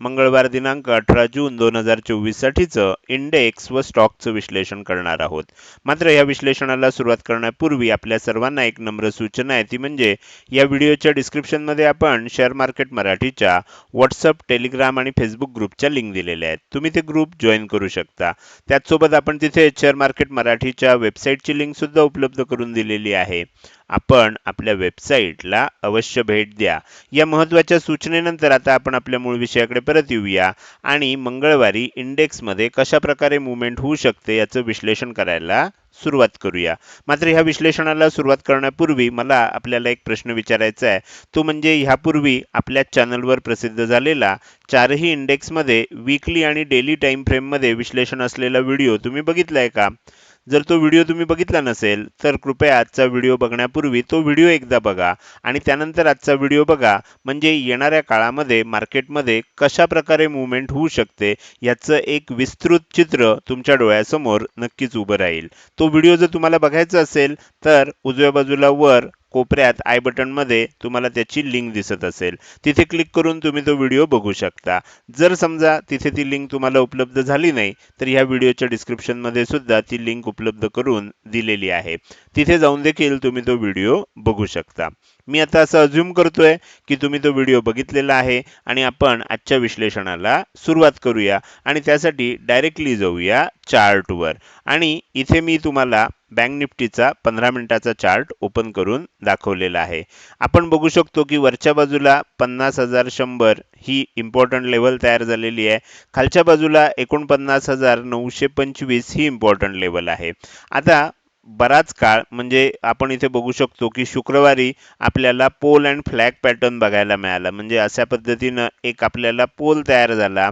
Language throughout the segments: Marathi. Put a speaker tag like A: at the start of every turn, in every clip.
A: मंगळवार दिनांक अठरा जून दोन हजार चोवीससाठीचं इंडेक्स व स्टॉकचं विश्लेषण करणार आहोत. मात्र या विश्लेषणाला सुरुवात करण्यापूर्वी आपल्या सर्वांना एक नम्र सूचना आहे. ती म्हणजे या व्हिडिओच्या डिस्क्रिप्शनमध्ये आपण शेअर मार्केट मराठीच्या व्हॉट्सअप टेलिग्राम आणि फेसबुक ग्रुपच्या लिंक दिलेल्या आहेत. तुम्ही ते ग्रुप जॉईन करू शकता. त्याचसोबत आपण तिथे शेअर मार्केट मराठीच्या वेबसाईटची लिंक सुद्धा उपलब्ध करून दिलेली आहे. आपण आपल्या वेबसाईटला अवश्य भेट द्या. या महत्त्वाच्या सूचनेनंतर आता आपण आपल्या मूळ विषयाकडे परत येऊया आणि मंगळवारी इंडेक्समध्ये कशा प्रकारे मुवमेंट होऊ शकते याचं विश्लेषण करायला सुरुवात करूया. मात्र ह्या विश्लेषणाला सुरुवात करण्यापूर्वी मला आपल्याला एक प्रश्न विचारायचा आहे. तो म्हणजे ह्यापूर्वी आपल्या चॅनलवर प्रसिद्ध झालेला चारही इंडेक्समध्ये वीकली आणि डेली टाईम फ्रेममध्ये विश्लेषण असलेला व्हिडिओ तुम्ही बघितला आहे का? जर तो व्हिडिओ तुम्ही बघितला नसेल तर कृपया आजचा व्हिडिओ बघण्यापूर्वी तो व्हिडिओ एकदा बघा आणि त्यानंतर आजचा व्हिडिओ बघा. म्हणजे येणाऱ्या काळामध्ये मार्केटमध्ये कशा प्रकारे मुवमेंट होऊ शकते याचं एक विस्तृत चित्र तुमच्या डोळ्यासमोर नक्कीच उभं राहील. तो व्हिडिओ जर तुम्हाला बघायचा असेल तर उजव्या बाजूला वर कोपऱ्यात आय बटनमध्ये तुम्हाला त्याची लिंक दिसत असेल. तिथे क्लिक करून तुम्ही तो व्हिडिओ बघू शकता. जर समजा तिथे ती लिंक तुम्हाला उपलब्ध झाली नाही तर ह्या व्हिडिओच्या डिस्क्रिप्शनमध्ये सुद्धा ती लिंक उपलब्ध करून दिलेली आहे. तिथे जाऊन देखील तुम्ही तो व्हिडिओ बघू शकता. मी आता असं अज्युम करतोय की तुम्ही तो व्हिडिओ बघितलेला आहे आणि आपण आजच्या विश्लेषणाला सुरुवात करूया आणि त्यासाठी डायरेक्टली जाऊया चार्टवर आणि इथे मी तुम्हाला बँक निफ्टीचा पंधरा मिनिटाचा चार्ट ओपन करून दाखवलेला आहे. आपण बघू शकतो की वरच्या बाजूला पन्नास हजार शंभर ही इम्पॉर्टंट लेवल तयार झालेली आहे. खालच्या बाजूला एकोणपन्नास हजार नऊशे पंचवीस ही इम्पॉर्टंट लेवल आहे. आता बराच काळ म्हणजे आपण इथे बघू शकतो की शुक्रवारी आपल्याला पोल अँड फ्लॅग पॅटर्न बघायला मिळाला. म्हणजे अशा पद्धतीनं एक आपल्याला पोल तयार झाला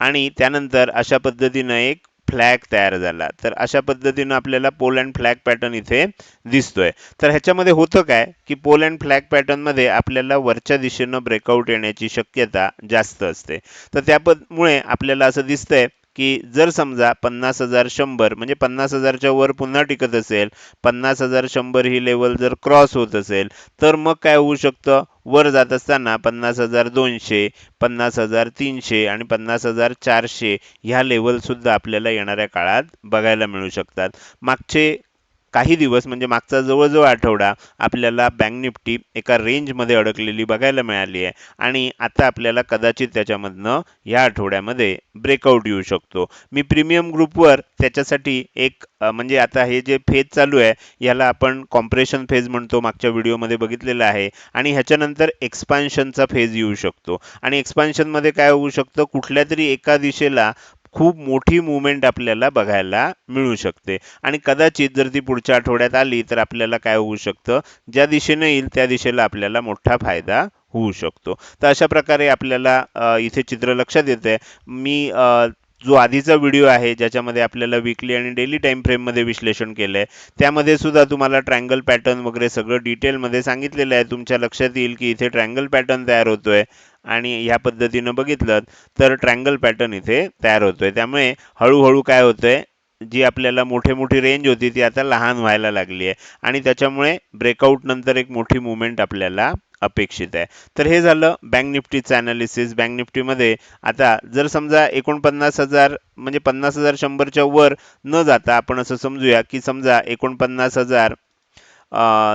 A: आणि त्यानंतर अशा पद्धतीनं एक फ्लॅग तयार झाला. तर अशा पद्धतीनं आपल्याला पोल अँड फ्लॅग पॅटर्न इथे दिसतोय. तर ह्याच्यामध्ये होतं काय? की पोल अँड फ्लॅग पॅटर्नमध्ये आपल्याला वरच्या दिशेनं ब्रेकआउट येण्याची शक्यता जास्त असते. तर त्यामुळे आपल्याला असं दिसतंय की जर समजा पन्नास हजार शंभर म्हणजे पन्नास हजारच्या वर पुन्हा टिकत असेल पन्नास हजार शंभर ही लेवल जर क्रॉस होत असेल तर मग काय होऊ शकतं? वर जात असताना पन्नास हजार दोनशे पन्नास हजार तीनशे आणि पन्नास हजार चारशे ह्या लेवलसुद्धा आपल्याला येणाऱ्या काळात बघायला मिळू शकतात. मागचे काही दिवस म्हणजे मागचा जवळजवळ आठवडा आपल्याला बँक निफ्टी एका रेंजमध्ये अडकलेली बघायला मिळाली आहे. आणि आता आपल्याला कदाचित त्याच्यामधनं या आठवड्यामध्ये ब्रेकआउट येऊ शकतो. मी प्रीमियम ग्रुपवर त्याच्यासाठी एक म्हणजे आता हे जे फेज चालू आहे याला आपण कॉम्प्रेशन फेज म्हणतो मागच्या व्हिडिओमध्ये बघितलेलं आहे. आणि ह्याच्यानंतर एक्सपान्शनचा फेज येऊ शकतो. आणि एक्सपान्शनमध्ये काय होऊ शकतं? कुठल्या तरी एका दिशेला खूप मोठी मुवमेंट आपल्याला बघायला मिळू शकते. आणि कदाचित जर ती पुढच्या आठवड्यात आली तर आपल्याला काय होऊ शकतं? ज्या दिशेने येईल त्या दिशेला आपल्याला मोठा फायदा होऊ शकतो. तर अशा प्रकारे आपल्याला इथे चित्र लक्षात येते मी जो आधीचा व्हिडिओ आहे ज्याच्यामध्ये आपल्याला विकली आणि डेली टाइम फ्रेममध्ये विश्लेषण केलं आहे त्यामध्ये सुद्धा तुम्हाला ट्रँगल पॅटर्न वगैरे सगळं डिटेलमध्ये सांगितलेलं आहे. तुमच्या लक्षात येईल की इथे ट्रँगल पॅटर्न तयार होतोय. आणि ह्या पद्धतीनं बघितलं तर ट्रँगल पॅटर्न इथे तयार होतोय. त्यामुळे हळूहळू काय होतंय? जी आपल्याला मोठी मोठी रेंज होती ती आता लहान व्हायला लागली आहे आणि त्याच्यामुळे ब्रेकआउट नंतर एक मोठी मुवमेंट आपल्याला अपेक्षित आहे. तर हे झालं बँक निफ्टीचं अनालिसिस बँक निफ्टीमध्ये आता जर समजा एकोणपन्नास हजार म्हणजे पन्नास हजार शंभरच्या वर न जाता आपण असं समजूया की समजा एकोणपन्नास हजार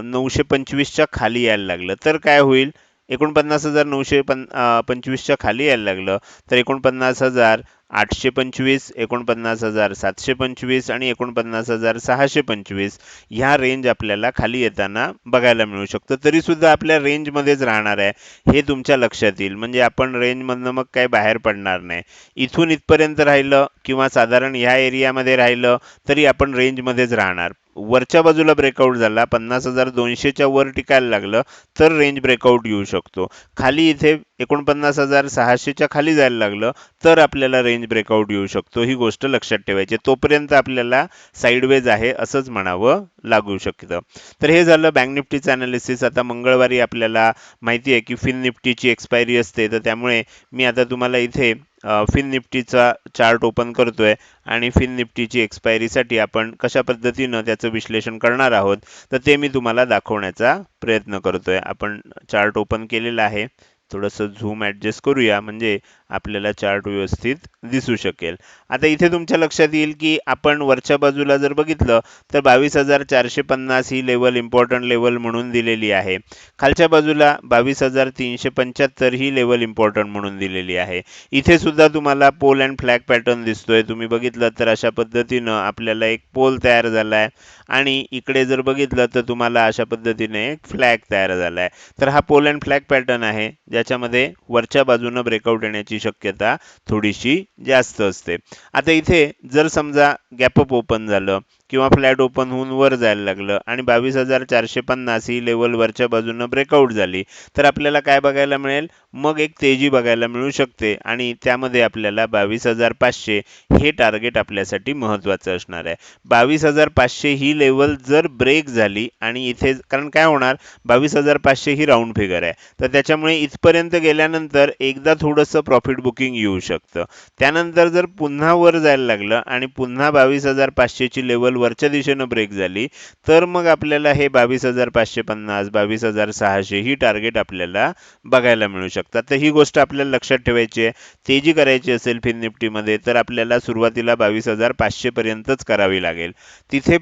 A: नऊशे पंचवीसच्या खाली यायला लागलं तर काय होईल? एकोणपन्नास हजार नऊशे पन पंचवीसच्या खाली यायला लागलं. तर एकोणपन्नास हजार आठशे पंचवीस एकोणपन्नास हजार सातशे पंचवीस आणि एकोणपन्नास हजार सहाशे पंचवीस ह्या रेंज आपल्याला खाली येताना बघायला मिळू शकतं. तरीसुद्धा आपल्या रेंजमध्येच राहणार आहे. हे तुमच्या लक्षात येईल. म्हणजे आपण रेंजमधनं मग काही बाहेर पडणार नाही. इथून इथपर्यंत राहिलं किंवा साधारण ह्या एरियामध्ये राहिलं तरी आपण रेंजमध्येच राहणार. वरच्या बाजूला ब्रेकआउट झाला पन्नास हजार दोनशेच्या वर टिकायला लागलं तर रेंज ब्रेकआउट येऊ शकतो. खाली इथे एकोणपन्नास हजार सहाशेच्या खाली जायला लागलं तर आपल्याला रेंज ब्रेकआउट येऊ शकतो. ही गोष्ट लक्षात ठेवायची. तोपर्यंत आपल्याला साईडवेज आहे असंच म्हणावं लागू शकतं. तर हे झालं बँक निफ्टीचं अनालिसिस आता मंगळवारी आपल्याला माहिती आहे की फिन निफ्टीची एक्सपायरी असते तर त्यामुळे मी आता तुम्हाला इथे फिन निफ्टीचा चार्ट ओपन करतोय आणि फिन निफ्टीची एक्सपायरीसाठी आपण कशा पद्धतीनं त्याचं विश्लेषण करणार आहोत तर ते मी तुम्हाला दाखवण्याचा प्रयत्न करतोय. आपण चार्ट ओपन केलेला आहे. थोडंसं झूम ॲडजस्ट करूया. म्हणजे आपल्याला चार्ट व्यवस्थित दिसू शकेल. आता इथे तुमच्या लक्षात येईल की आपण वरच्या बाजूला जर बघितलं तर बावीस हजार चारशे पन्नास ही लेवल इम्पॉर्टंट लेवल म्हणून दिलेली आहे. खालच्या बाजूला बावीस हजार तीनशे पंच्याहत्तर ही लेवल इम्पॉर्टंट म्हणून दिलेली आहे. इथे सुद्धा तुम्हाला पोल अँड फ्लॅग पॅटर्न दिसतोय. तुम्ही बघितलं तर अशा पद्धतीनं आपल्याला एक पोल तयार झाला आहे आणि इकडे जर बघितलं तर तुम्हाला अशा पद्धतीने एक फ्लॅग तयार झाला आहे तर हा पोल अँड फ्लॅग पॅटर्न आहे ज्याच्यामध्ये वरच्या बाजूनं ब्रेकआउट येण्याची शक्यता थोडीशी जास्त असते. आता इथे जर समजा गॅपअप ओपन झालं किंवा फ्लॅट ओपन होऊन वर जायला लागलं. आणि बावीस हजार चारशे पन्नास ही लेवल वरच्या बाजूनं ब्रेकआउट झाली. तर आपल्याला काय बघायला मिळेल? मग एक तेजी बघायला मिळू शकते. आणि त्यामध्ये आपल्याला बावीस हजार पाचशे हे टार्गेट आपल्यासाठी महत्त्वाचं असणार आहे. बावीस हजार पाचशे ही लेवल जर ब्रेक झाली आणि इथे कारण काय होणार? बावीस हजार पाचशे ही राऊंड फिगर आहे. तर त्याच्यामुळे इथपर्यंत गेल्यानंतर एकदा थोडंसं प्रॉफिट बुकिंग येऊ शकतं. त्यानंतर जर पुन्हा वर जायला लागलं आणि पुन्हा बावीस हजार पाचशेची लेवल वरच्या दिशेनं ब्रेक झाली तर मग आपल्याला हे बावीस हजार पाचशे पन्नास बावीस हजार सहाशे ही टार्गेट आपल्याला बघायला मिळू शकतात तर ही गोष्ट आपल्याला लक्षात ठेवायची आहे. ते जी करायची असेल फिन निफ्टीमध्ये तर आपल्याला सुरुवातीला बावीस हजार पाचशेपर्यंतच करावी लागेल. तिथे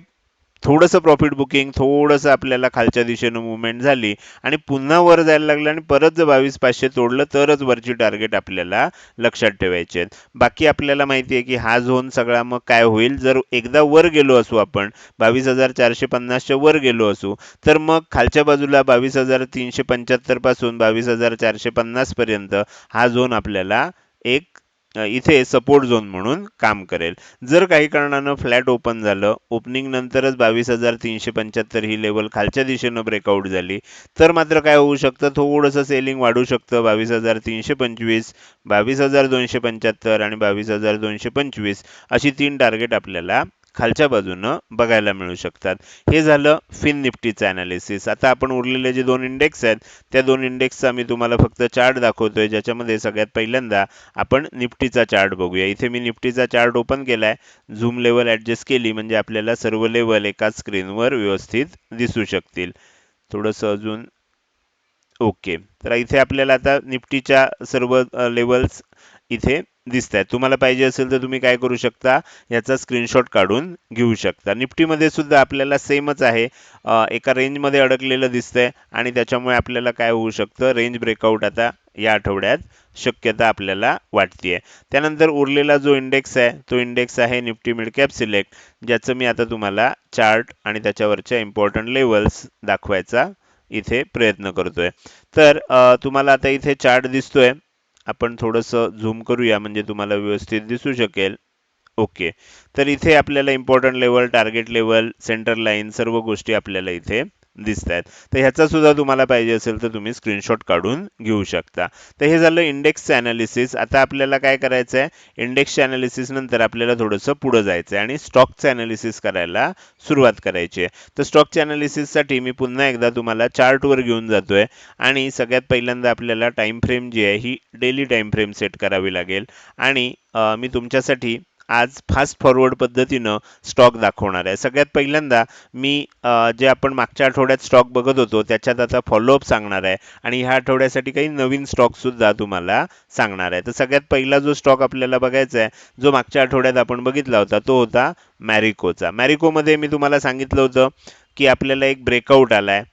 A: थोडंसं प्रॉफिट बुकिंग थोडंसं आपल्याला खालच्या दिशेनं मुवमेंट झाली आणि पुन्हा वर जायला लागलं आणि परत जर बावीस पाचशे तोडलं तरच वरची टार्गेट आपल्याला लक्षात ठेवायचे आहेत. बाकी आपल्याला माहिती आहे की हा झोन सगळा मग काय होईल? जर एकदा वर गेलो असू आपण बावीस हजार चारशे पन्नासच्या वर गेलो असू तर मग खालच्या बाजूला बावीस हजार तीनशे पंच्याहत्तरपासून बावीस हजार चारशे पन्नासपर्यंत हा झोन आपल्याला एक इथे सपोर्ट झोन म्हणून काम करेल. जर काही कारणानं फ्लॅट ओपन झालं ओपनिंग नंतरच बावीस हजार तीनशे पंच्याहत्तर ही लेवल खालच्या दिशेनं ब्रेकआउट झाली तर मात्र काय होऊ शकतं? थोडंसं सेलिंग वाढू शकतं. बावीस हजार तीनशे पंचवीस बावीस हजार दोनशे पंच्याहत्तर आणि बावीस हजार दोनशे पंचवीस अशी तीन टार्गेट आपल्याला खालच्या बाजूनं बघायला मिळू शकतात. हे झालं फिन निफ्टीचं ॲनालिसिस आता आपण उरलेले जे दोन इंडेक्स आहेत त्या दोन इंडेक्सचा मी तुम्हाला फक्त चार्ट दाखवतोय ज्याच्यामध्ये सगळ्यात पहिल्यांदा आपण निफ्टीचा चार्ट बघूया. इथे मी निफ्टीचा चार्ट ओपन केलाय. झूम लेवल ॲडजस्ट केली म्हणजे आपल्याला सर्व लेवल एकाच स्क्रीनवर व्यवस्थित दिसू शकतील. थोडंसं अजून ओके तर इथे आपल्याला आता निफ्टीच्या सर्व लेवल्स इथे दिसत आहेत तुम्हाला पाहिजे असेल तर तुम्ही काय करू शकता याचा स्क्रीनशॉट काढून घेऊ शकता. निफ्टीमध्ये सुद्धा आपल्याला सेमच आहे. एका रेंजमध्ये अडकलेलं दिसतंय आणि त्याच्यामुळे आपल्याला काय होऊ शकतं रेंज ब्रेकआउट आता या आठवड्यात शक्यता आपल्याला वाटते त्यानंतर उरलेला जो इंडेक्स आहे तो इंडेक्स आहे निफ्टी मिड कॅप सिलेक्ट ज्याचं मी आता तुम्हाला चार्ट आणि त्याच्यावरच्या इम्पॉर्टंट लेवल्स दाखवायचा इथे प्रयत्न करतोय. तर तुम्हाला आता इथे चार्ट दिसतोय. आपण थोडंसं झूम करूया म्हणजे तुम्हाला व्यवस्थित दिसू शकेल. ओके तर इथे आपल्याला important level target level centre line सर्व गोष्टी आपल्याला इथे दिसत आहेत तर ह्याचा सुद्धा तुम्हाला पाहिजे असेल तर तुम्ही स्क्रीनशॉट काढून घेऊ शकता. तर हे झालं इंडेक्सचं अनालिसिस आता आपल्याला काय करायचं आहे इंडेक्सच्या अनालिसिस नंतर आपल्याला थोडंसं पुढं जायचं आहे आणि स्टॉकचं अनालिसिस करायला सुरुवात करायची आहे. तर स्टॉकच्या अनालिसिससाठी मी पुन्हा एकदा तुम्हाला चार्टवर घेऊन जातो आहे आणि सगळ्यात पहिल्यांदा आपल्याला टाईम फ्रेम जी आहे ही डेली टाईम फ्रेम सेट करावी लागेल. आणि मी तुमच्यासाठी आज फास्ट फॉरवर्ड पद्धतीनं स्टॉक दाखवणार आहे. सगळ्यात पहिल्यांदा मी जे आपण मागच्या आठवड्यात स्टॉक बघत होतो त्याच्यात आता फॉलोअप सांगणार आहे. आणि ह्या आठवड्यासाठी काही नवीन स्टॉकसुद्धा तुम्हाला सांगणार आहे. तर सगळ्यात पहिला जो स्टॉक आपल्याला बघायचा आहे जो मागच्या आठवड्यात आपण बघितला होता तो होता मॅरिकोचा मॅरिकोमध्ये मी तुम्हाला सांगितलं होतं की आपल्याला एक ब्रेकआउट आला आहे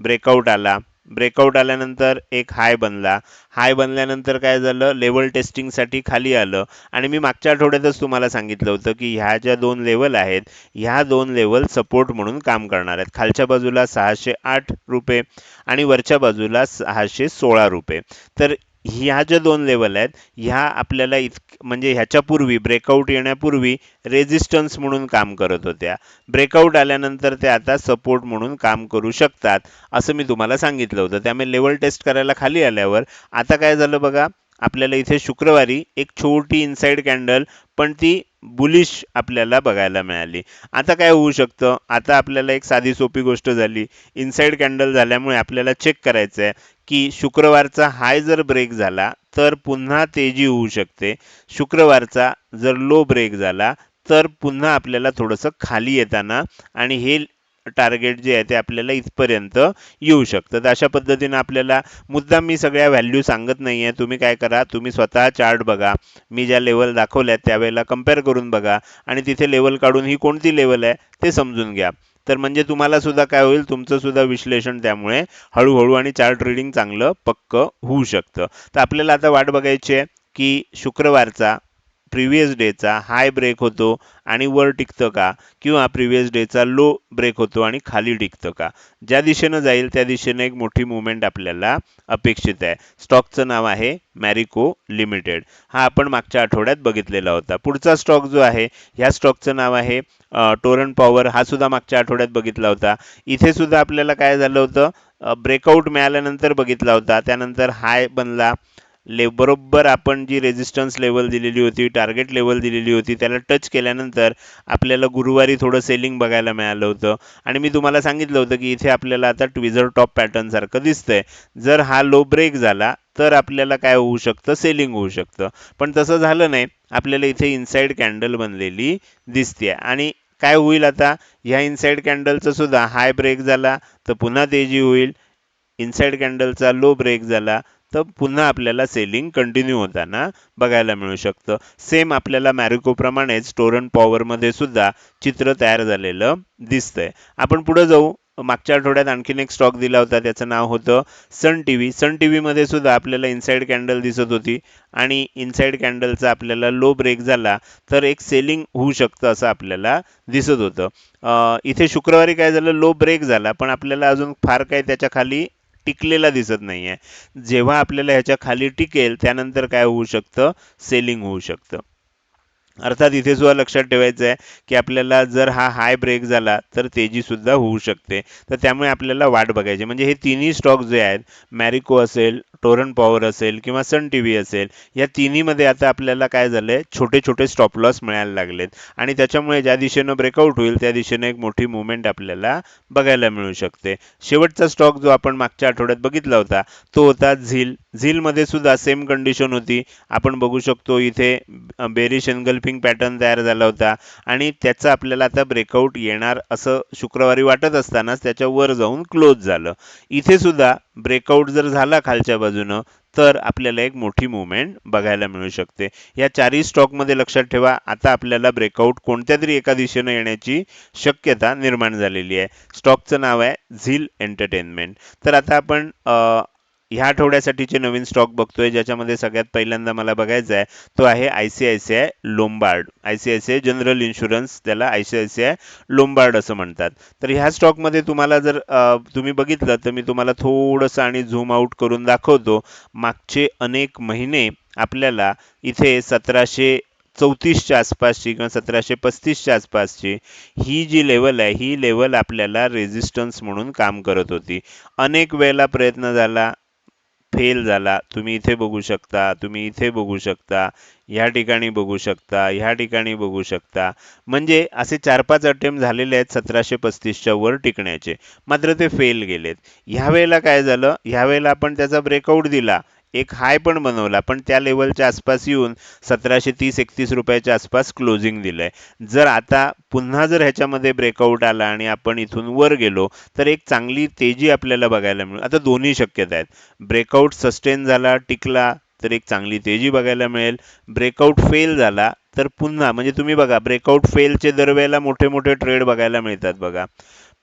A: ब्रेकआउट आला. ब्रेकआउट आल्यानंतर एक हाय बनला. हाय बनल्यानंतर काय झालं? लेवल टेस्टिंगसाठी खाली आलं. आणि मी मागच्या आठवड्यातच तुम्हाला सांगितलं होतं की ह्या ज्या दोन लेवल आहेत ह्या दोन लेवल सपोर्ट म्हणून काम करणार आहेत. खालच्या बाजूला सहाशे आठ रुपये आणि वरच्या बाजूला सहाशे सोळा रुपये. तर ह्या ज्या दोन लेवल आहेत ह्या आपल्याला इत म्हणजे ह्याच्यापूर्वी ब्रेकआउट येण्यापूर्वी रेजिस्टन्स म्हणून काम करत होत्या. ब्रेकआउट आल्यानंतर ते आता सपोर्ट म्हणून काम करू शकतात असं मी तुम्हाला सांगितलं होतं. त्यामुळे लेवल टेस्ट करायला खाली आल्यावर आता काय झालं बघा आपल्याला इथे शुक्रवारी एक छोटी इनसाइड कॅन्डल पण ती बुलिश आपल्याला बघायला मिळाली. आता काय होऊ शकतं? आता आपल्याला एक साधी सोपी गोष्ट झाली. इनसाइड कॅन्डल झाल्यामुळे आपल्याला चेक करायचं आहे की शुक्रवारचा हाय जर ब्रेक झाला तर पुन्हा तेजी होऊ शकते. शुक्रवारचा जर लो ब्रेक झाला तर पुन्हा आपल्याला थोडंसं खाली येताना आणि हे टार्गेट जे आहे ते आपल्याला इथपर्यंत येऊ शकतं. तर अशा पद्धतीनं आपल्याला मुद्दाम मी सगळ्या व्हॅल्यू सांगत नाही आहे तुम्ही काय करा तुम्ही स्वतः चार्ट बघा. मी ज्या लेवल दाखवल्यात त्यावेळेला कंपेअर करून बघा. आणि तिथे लेवल काढून ही कोणती लेवल आहे ते समजून घ्या. तर म्हणजे तुम्हाला सुद्धा काय होईल तुमचं सुद्धा विश्लेषण त्यामुळे हळूहळू आणि चार्ट रिडिंग चांगलं पक्क होऊ शकतं. तर आपल्याला आता वाट बघायची आहे की शुक्रवारचा प्रिव्हियस डेचा हाय ब्रेक होतो आणि वर टिकतं का? किंवा प्रिव्हियस डेचा लो ब्रेक होतो आणि खाली टिकतं का? ज्या दिशेनं जाईल त्या दिशेनं एक मोठी मुवमेंट आपल्याला अपेक्षित आहे. स्टॉकचं नाव आहे मॅरिको लिमिटेड हा आपण मागच्या आठवड्यात बघितलेला होता. पुढचा स्टॉक जो आहे ह्या स्टॉकचं नाव आहे टोरन पॉवर हा सुद्धा मागच्या आठवड्यात बघितला होता. इथे सुद्धा आपल्याला काय झालं होतं? ब्रेकआउट मिळाल्यानंतर बघितला होता. त्यानंतर हाय बनला. ले बरोबर आपण जी रेजिस्टन्स लेवल दिलेली होती टार्गेट लेवल दिलेली होती त्याला टच केल्यानंतर आपल्याला गुरुवारी थोडं सेलिंग बघायला मिळालं होतं. आणि मी तुम्हाला सांगितलं होतं की इथे आपल्याला आता ट्विझर टॉप पॅटर्न सारखं दिसतंय. जर हा लो ब्रेक झाला तर आपल्याला काय होऊ शकतं? सेलिंग होऊ शकतं. पण तसं झालं नाही. आपल्याला इथे इनसाइड कॅन्डल बनलेली दिसते आणि काय होईल आता? ह्या इनसाइड कॅन्डलचं सुद्धा हाय ब्रेक झाला तर पुन्हा तेजी होईल. इनसाइड कॅन्डलचा लो ब्रेक झाला तर पुन्हा आपल्याला सेलिंग कंटिन्यू होताना बघायला मिळू शकतं. सेम आपल्याला मॅरिकोप्रमाणेच टोरन पॉवरमध्ये सुद्धा चित्र तयार झालेलं दिसतंय. आपण पुढे जाऊ. मागच्या आठवड्यात आणखीन एक स्टॉक दिला होता त्याचं नाव होतं Sun T V Sun T व्हीमध्ये सुद्धा आपल्याला इनसाईड कॅन्डल दिसत होती आणि इनसाईड कॅन्डलचा आपल्याला लो ब्रेक झाला तर एक सेलिंग होऊ शकतं असं आपल्याला दिसत होतं. इथे शुक्रवारी काय झालं? लो ब्रेक झाला पण आपल्याला अजून फार काही त्याच्याखाली टिकलेला दिसत नाही आहे जेव्हा आपल्याला ह्याच्या खाली टिकेल त्यानंतर काय होऊ शकतं? सेलिंग होऊ शकतं. अर्थात इथे सुद्धा लक्षात ठेवायचं आहे की आपल्याला जर हा हाय ब्रेक झाला तर तेजी सुद्धा होऊ शकते. तर त्यामुळे आपल्याला वाट बघायची म्हणजे हे तिन्ही स्टॉक जे आहेत मॅरिको असेल टोरन पॉवर असेल किंवा सन टी व्ही असेल या तिन्हीमध्ये आता आपल्याला काय झालं आहे छोटे छोटे स्टॉप लॉस मिळायला लागलेत. आणि त्याच्यामुळे ज्या दिशेनं ब्रेकआउट होईल त्या दिशेनं एक मोठी मुवमेंट आपल्याला बघायला मिळू शकते. शेवटचा स्टॉक जो आपण मागच्या आठवड्यात बघितला होता तो होता झील. झीलमध्ये सुद्धा सेम कंडिशन होती. आपण बघू शकतो इथे बेरिश एनगल्फिंग पॅटर्न तयार झाला होता. आणि त्याचा आपल्याला आता ब्रेकआउट येणार असं शुक्रवारी वाटत असतानाच त्याच्या वर जाऊन क्लोज झालं. इथे सुद्धा ब्रेकआउट जर झाला खालच्या बाजूनं तर आपल्याला एक मोठी मुवमेंट बघायला मिळू शकते. या चारही स्टॉकमध्ये लक्षात ठेवा आता आपल्याला ब्रेकआउट कोणत्या तरी एका दिशेनं येण्याची शक्यता निर्माण झालेली आहे. स्टॉकचं नाव आहे झील एंटरटेनमेंट. तर आता आपण ह्या आठवड्यासाठीचे नवीन स्टॉक बघतोय ज्याच्यामध्ये सगळ्यात पहिल्यांदा मला बघायचा आहे तो आहे I C I C I Lombard I C I C I general insurance त्याला I C I C I Lombard असं म्हणतात. तर ह्या स्टॉकमध्ये तुम्हाला जर तुम्ही बघितलं तर मी तुम्हाला थोडंसं आणि झूम आउट करून दाखवतो. मागचे अनेक महिने आपल्याला इथे सतराशे चौतीसच्या आसपासची किंवा सतराशे पस्तीसच्या आसपासची ही जी लेवल आहे ही लेवल आपल्याला रेझिस्टन्स म्हणून काम करत होती. अनेक वेळेला प्रयत्न झाला फेल झाला तुम्ही इथे बघू शकता तुम्ही इथे बघू शकता ह्या ठिकाणी बघू शकता ह्या ठिकाणी बघू शकता. म्हणजे असे चार पाच अटेम्प्ट झालेले आहेत सतराशे पस्तीसच्या वर टिकण्याचे. मात्र ते फेल गेलेत. ह्या वेळेला काय झालं? ह्यावेळेला आपण त्याचा ब्रेकआउट दिला. एक हाय पण बनवला पण त्या लेवलच्या आसपास येऊन सतराशे तीस एकतीस रुपयाच्या आसपास क्लोजिंग दिलंय. जर आता पुन्हा जर ह्याच्यामध्ये ब्रेकआउट आला आणि आपण इथून वर गेलो तर एक चांगली तेजी आपल्याला बघायला मिळेल आता दोन्ही शक्यता आहेत. ब्रेकआउट सस्टेन झाला टिकला तर एक चांगली तेजी बघायला मिळेल. ब्रेकआउट फेल झाला तर पुन्हा म्हणजे तुम्ही बघा ब्रेकआउट फेलचे दरवेळेला मोठे मोठे ट्रेड बघायला मिळतात बघा.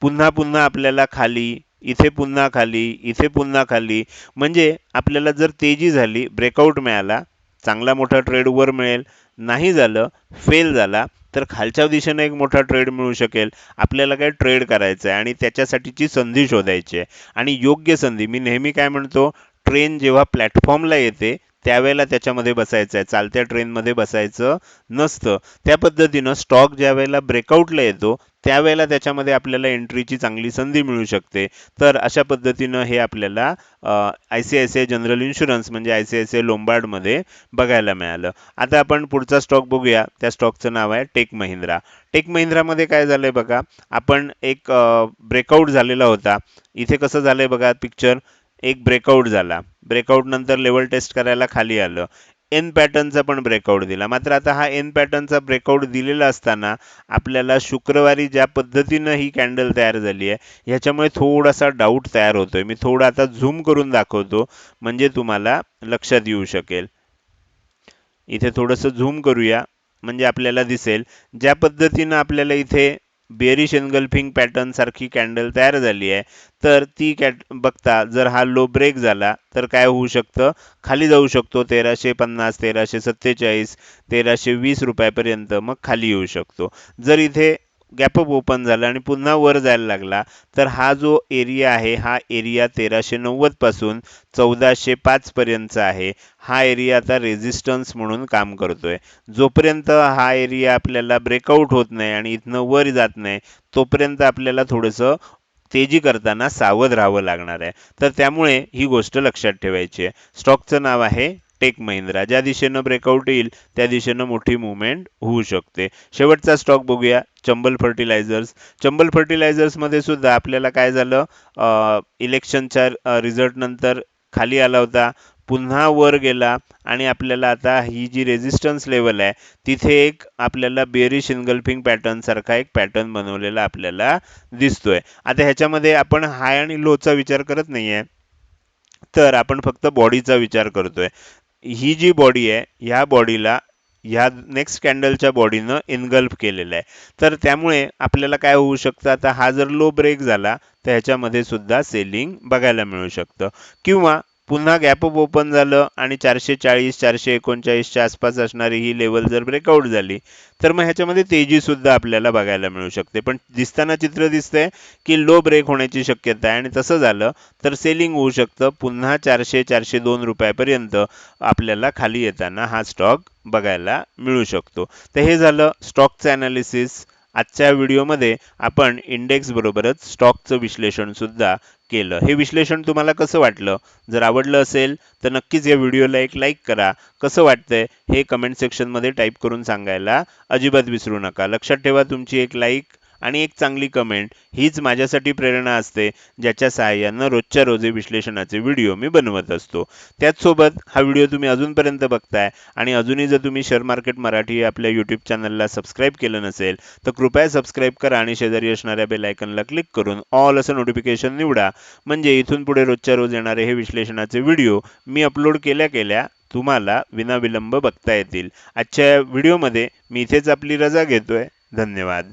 A: पुन्हा पुन्हा आपल्याला खाली इथे पुन्हा खाली इथे पुन्हा खाली. म्हणजे आपल्याला जर तेजी झाली ब्रेकआउट मिळाला चांगला मोठा ट्रेड वर मिळेल नाही झालं फेल झाला तर खालच्या दिशेने एक मोठा ट्रेड मिळू शकेल. आपल्याला काय ट्रेड करायचं आहे आणि त्याच्यासाठीची संधी शोधायची आहे. आणि योग्य संधी मी नेहमी काय म्हणतो ट्रेन जेव्हा प्लॅटफॉर्मला येते त्यावेळेला त्याच्यामध्ये बसायचं आहे. चालत्या ट्रेनमध्ये बसायचं नसतं. त्या पद्धतीनं स्टॉक ज्या वेळेला ब्रेकआउटला येतो त्यावेळेला त्याच्यामध्ये आपल्याला एंट्रीची चांगली संधी मिळू शकते. तर अशा पद्धतीनं हे आपल्याला I C I C I general insurance म्हणजे आय सी आय सी आय लोंबार्डमध्ये बघायला मिळालं. आता आपण पुढचा स्टॉक बघूया. त्या स्टॉकचं नाव आहे टेक महिंद्रा टेक महिंद्रामध्ये काय झालंय बघा आपण एक ब्रेकआउट झालेला होता. इथे कसं झालंय बघा पिक्चर एक ब्रेकआउट झाला. ब्रेकआउट नंतर लेवल टेस्ट करायला खाली आलं. एन पॅटर्नचा पण ब्रेकआउट दिला. मात्र आता हा एन पॅटर्नचा ब्रेकआउट दिलेला असताना आपल्याला शुक्रवारी ज्या पद्धतीनं ही कॅन्डल तयार झाली आहे ह्याच्यामुळे थोडासा डाऊट तयार होतोय. मी थोडा आता झूम करून दाखवतो. म्हणजे तुम्हाला लक्षात येऊ शकेल. इथे थोडंसं झूम करूया. म्हणजे आपल्याला दिसेल. ज्या पद्धतीनं आपल्याला इथे बेरिश एनगल्फिंग पॅटर्न सारखी कॅन्डल तयार झाली आहे. तर ती कॅट बघता जर हा लो ब्रेक झाला तर काय होऊ शकतं? खाली जाऊ शकतो तेराशे पन्नास तेराशे सत्तेचाळीस तेराशे वीस रुपयापर्यंत मग खाली येऊ शकतो. जर इथे गॅपअप ओपन झाला आणि पुन्हा वर जायला लागला तर हा जो एरिया आहे हा एरिया तेराशे नव्वदपासून चौदाशे पाचपर्यंतचा आहे. हा एरिया आता रेझिस्टन्स म्हणून काम करतोय. जोपर्यंत हा एरिया आपल्याला ब्रेकआउट होत नाही आणि इथनं वर जात नाही तोपर्यंत आपल्याला थोडंसं तेजी करताना सावध राहावं लागणार आहे. तर त्यामुळे ही गोष्ट लक्षात ठेवायची आहे. स्टॉकचं नाव आहे टेक महिंद्रा ज्या दिशेनं ब्रेकआउट येईल त्या दिशेनं मोठी मुवमेंट होऊ शकते. शेवटचा स्टॉक बघूया चंबल फर्टिलायझर्स चंबल फर्टिलायझर्समध्ये सुद्धा आपल्याला काय झालं इलेक्शनच्या रिझल्टनंतर खाली आला होता पुन्हा वर गेला आणि आपल्याला आता ही जी रेझिस्टन्स लेवल आहे तिथे एक आपल्याला बेरिश इनगल्फिंग पॅटर्न सारखा एक पॅटर्न बनवलेला आपल्याला दिसतोय. आता ह्याच्यामध्ये आपण हाय आणि लोचा विचार करत नाहीये. तर आपण फक्त बॉडीचा विचार करतोय. ही जी बॉडी आहे ह्या बॉडीला ह्या नेक्स्ट कॅन्डलच्या बॉडीनं इनगल्फ केलेलं आहे. तर त्यामुळे आपल्याला काय होऊ शकतं? आता हा जर लो ब्रेक झाला तर ह्याच्यामध्ये सुद्धा सेलिंग बघायला मिळू शकतं. किंवा पुन्हा गॅपअप ओपन झालं आणि चारशे चाळीस चारशे एकोणचाळीसच्या आसपास असणारी ही लेवल जर ब्रेकआउट झाली तर मग ह्याच्यामध्ये तेजीसुद्धा आपल्याला बघायला मिळू शकते. पण दिसताना चित्र दिसतंय की लो ब्रेक होण्याची शक्यता आहे आणि तसं झालं तर सेलिंग होऊ शकतं. पुन्हा चारशे चारशे दोन रुपयापर्यंत आपल्याला खाली येताना हा स्टॉक बघायला मिळू शकतो. तर हे झालं स्टॉकचं ॲनालिसिस आजच्या व्हिडिओमध्ये आपण इंडेक्स बरोबरच स्टॉकचं विश्लेषणसुद्धा केलं. हे विश्लेषण तुम्हाला कसं वाटलं? जर आवडलं असेल तर नक्कीच या व्हिडिओला एक लाईक करा. कसं वाटतंय? हे कमेंट सेक्शनमध्ये टाईप करून सांगायला अजिबात विसरू नका. लक्षात ठेवा तुमची एक लाईक आणि एक चांगली कमेंट हीच माझ्यासाठी प्रेरणा असते ज्याच्या सहाय्यानं रोजच्या रोजी विश्लेषणाचे व्हिडिओ मी बनवत असतो. त्याचसोबत हा व्हिडिओ तुम्ही अजूनपर्यंत बघताय आणि अजूनही जर तुम्ही शेअर मार्केट मराठी आपल्या यूट्यूब चॅनलला सबस्क्राईब केलं नसेल तर कृपया सबस्क्राईब करा आणि शेजारी असणाऱ्या बेलायकनला क्लिक करून ऑल असं नोटिफिकेशन निवडा. म्हणजे इथून पुढे रोजच्या रोज येणारे हे विश्लेषणाचे व्हिडिओ मी अपलोड केल्या केल्या तुम्हाला विनाविलंब बघता येतील. आजच्या व्हिडिओमध्ये मी इथेच आपली रजा घेतोय. धन्यवाद.